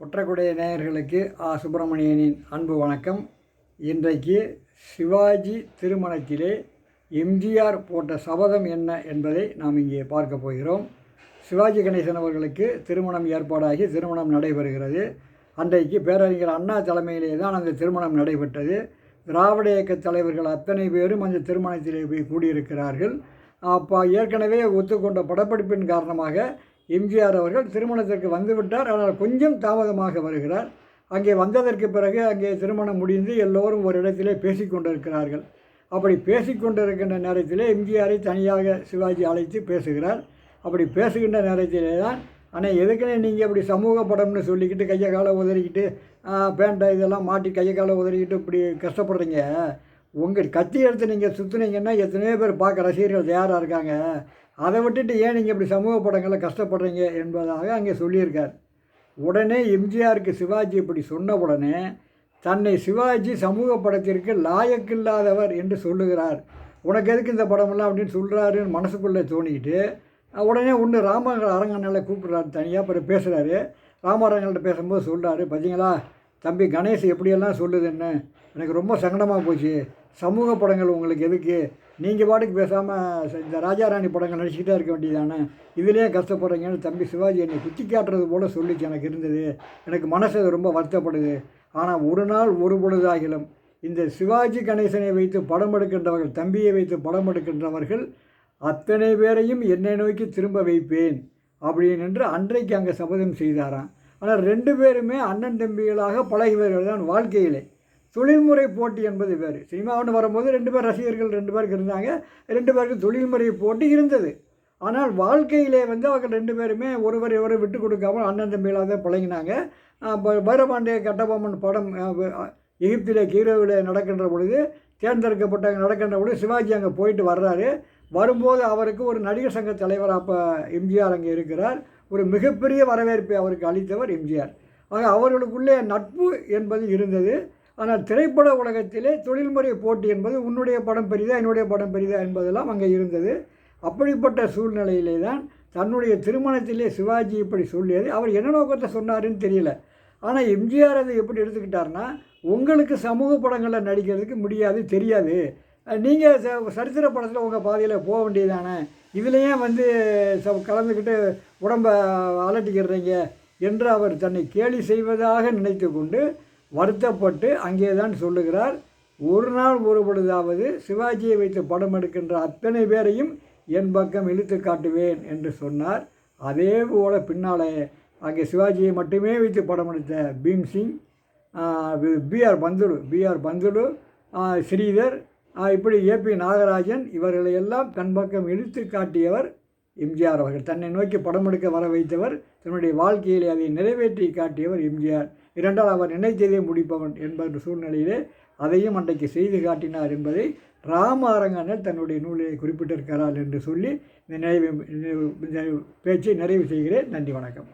குற்றக்குடைய நேயர்களுக்கு ஆ. சுப்பிரமணியனின் அன்பு வணக்கம். இன்றைக்கு சிவாஜி திருமணத்திலே எம்ஜிஆர் போட்ட சபதம் என்ன என்பதை நாம் இங்கே பார்க்க போகிறோம். சிவாஜி கணேசன் அவர்களுக்கு திருமணம் ஏற்பாடாகி திருமணம் நடைபெறுகிறது. அன்றைக்கு பேரறிஞர் அண்ணா தலைமையிலே தான் அந்த திருமணம் நடைபெற்றது. திராவிட இயக்க தலைவர்கள் அத்தனை பேரும் அந்த திருமணத்திலே போய் கூடியிருக்கிறார்கள். அப்போ ஏற்கனவே ஒத்துக்கொண்ட படப்பிடிப்பின் காரணமாக எம்ஜிஆர் அவர்கள் திருமணத்திற்கு வந்துவிட்டார். ஆனால் கொஞ்சம் தாமதமாக வருகிறார். அங்கே வந்ததற்கு பிறகு அங்கே திருமணம் முடிந்து எல்லோரும் ஒரு இடத்திலே பேசிக்கொண்டிருக்கிறார்கள் அப்படி பேசிக்கொண்டிருக்கின்ற நேரத்திலே எம்ஜிஆரை தனியாக சிவாஜி அழைத்து பேசுகிறார். அப்படி பேசுகின்ற நேரத்திலே தான் ஆனால் எதுக்குன்னு நீங்கள் இப்படி சமூக படம்னு சொல்லிக்கிட்டு கையை காலை உதறிக்கிட்டு பேண்டை இதெல்லாம் மாட்டி கையை காலை உதறிக்கிட்டு இப்படி கஷ்டப்படுறீங்க? உங்கள் கத்தி எடுத்து நீங்கள் சுற்றுனீங்கன்னா எத்தனையோ பேர் பார்க்க ரசிகர்கள் தயாராக இருக்காங்க. அதை விட்டுட்டு ஏன் நீங்கள் இப்படி சமூக படங்களில் கஷ்டப்படுறீங்க என்பதாக அங்கே சொல்லியிருக்கார். உடனே எம்ஜிஆருக்கு சிவாஜி இப்படி சொன்ன உடனே தன்னை சிவாஜி சமூக படத்திற்கு லாயக்கில்லாதவர் என்று சொல்லுகிறார். உனக்கு எதுக்கு இந்த படமெல்லாம்? அப்படின்னு சொல்கிறாருன்னு மனசுக்குள்ளே தோணிக்கிட்டு உடனே ஒன்று ராமங்கள் அரங்கனால கூப்பிட்றாரு தனியாக அப்புறம் பேசுகிறாரு ராமரங்கள்ட்ட பேசும்போது சொல்கிறாரு பார்த்தீங்களா தம்பி கணேஷ் எப்படியெல்லாம் சொல்லுதுன்னு? எனக்கு ரொம்ப சங்கடமாக போச்சு. சமூக படங்கள் உங்களுக்கு எதுக்கு? நீங்கள் பாட்டுக்கு பேசாமல் இந்த ராஜாராணி படங்கள் நடிச்சுக்கிட்டே இருக்க வேண்டியதானே இதுலேயே கஷ்டப்படுறீங்கன்னு தம்பி சிவாஜி என்னை குத்தி காட்டுறது போல் சொல்லிச்சு எனக்கு இருந்தது. எனக்கு மனசு அது ரொம்ப வருத்தப்படுது. ஆனால் ஒரு நாள் ஒரு பொழுதாகிலும் இந்த சிவாஜி கணேசனை வைத்து படம் எடுக்கின்றவர்கள் தம்பியை வைத்து படம் எடுக்கின்றவர்கள் அத்தனை பேரையும் என்னை நோக்கி திரும்ப வைப்பேன் அப்படின்னு என்று அன்றைக்கு அங்கே சபதம் செய்தாராம். ஆனால் ரெண்டு பேருமே அண்ணன் தம்பிகளாக பழகியவர்கள் தான் வாழ்க்கையிலே. தொழில்முறை போட்டி என்பது வேறு. சினிமாவுன்னு வரும்போது ரெண்டு பேர் ரசிகர்கள் ரெண்டு பேருக்கு இருந்தாங்க. ரெண்டு பேருக்கு தொழில்முறை போட்டி இருந்தது. ஆனால் வாழ்க்கையிலே வந்து அவங்க ரெண்டு பேருமே ஒருவர் இவரை விட்டு கொடுக்காமல் அண்ணன் தம்பிகளாக தான் பழகினாங்க. பைரபாண்டிய கட்டபொம்மன் படம் எகிப்திலே கீரோவில் நடக்கின்ற பொழுது தேர்ந்தெடுக்கப்பட்ட நடக்கின்ற பொழுது சிவாஜி அங்கே போயிட்டு வர்றாரு. வரும்போது அவருக்கு ஒரு நடிகர் சங்க தலைவர் அப்போ எம்ஜிஆர் அங்கே இருக்கிறார். ஒரு மிகப்பெரிய வரவேற்பை அவருக்கு அளித்தவர் எம்ஜிஆர். ஆக அவர்களுக்குள்ளே நட்பு என்பது இருந்தது. ஆனால் திரைப்பட உலகத்திலே தொழில்முறை போட்டி என்பது உன்னுடைய படம் பெரிதா என்னுடைய படம் பெரிதா என்பதெல்லாம் அங்கே இருந்தது. அப்படிப்பட்ட சூழ்நிலையிலே தான் தன்னுடைய திருமணத்திலே சிவாஜி இப்படி சொல்லியது. அவர் என்ன நோக்கத்தை சொன்னாருன்னு தெரியல. ஆனால் எம்ஜிஆர் அதை எப்படி எடுத்துக்கிட்டார்னா உங்களுக்கு சமூக படங்களில் நடிக்கிறதுக்கு முடியாது தெரியாது. நீங்கள் ச சரித்திர படத்தில் உங்கள் பாதையில் போக வேண்டியதானே? இதுலேயே வந்து ச கலந்துக்கிட்டு உடம்பை அலட்டிக்கிறீங்க? என்று அவர் தன்னை கேலி செய்வதாக நினைத்து கொண்டு வருத்தப்பட்டு அங்கே தான் சொல்லுகிறார் ஒரு நாள் ஒரு பொழுதாவது சிவாஜியை வைத்து படம் எடுக்கின்ற அத்தனை பேரையும் என் பக்கம் இழுத்து காட்டுவேன் என்று சொன்னார். அதே போல் பின்னாலே அங்கே சிவாஜியை மட்டுமே வைத்து படம் எடுத்த Bhimsingh B R Panthulu B R Panthulu Sridhar இப்படி ஏபி நாகராஜன் இவர்களை எல்லாம் தன் பக்கம் இழுத்து காட்டியவர் எம்ஜிஆர் அவர்கள். தன்னை நோக்கி படம் எடுக்க வர வைத்தவர் தன்னுடைய வாழ்க்கையில் அதை நிறைவேற்றி காட்டியவர் எம்ஜிஆர். இரண்டால் அவர் நினைத்ததே முடிப்பவன் என்பது சூழ்நிலையிலே அதையும் அன்றைக்கு செய்து காட்டினார் என்பதை ராமாரங்கனர் தன்னுடைய நூலில் குறிப்பிட்டிருக்கிறார் என்று சொல்லி இந்த நிறைவு பேச்சை நிறைவு செய்கிறேன். நன்றி வணக்கம்.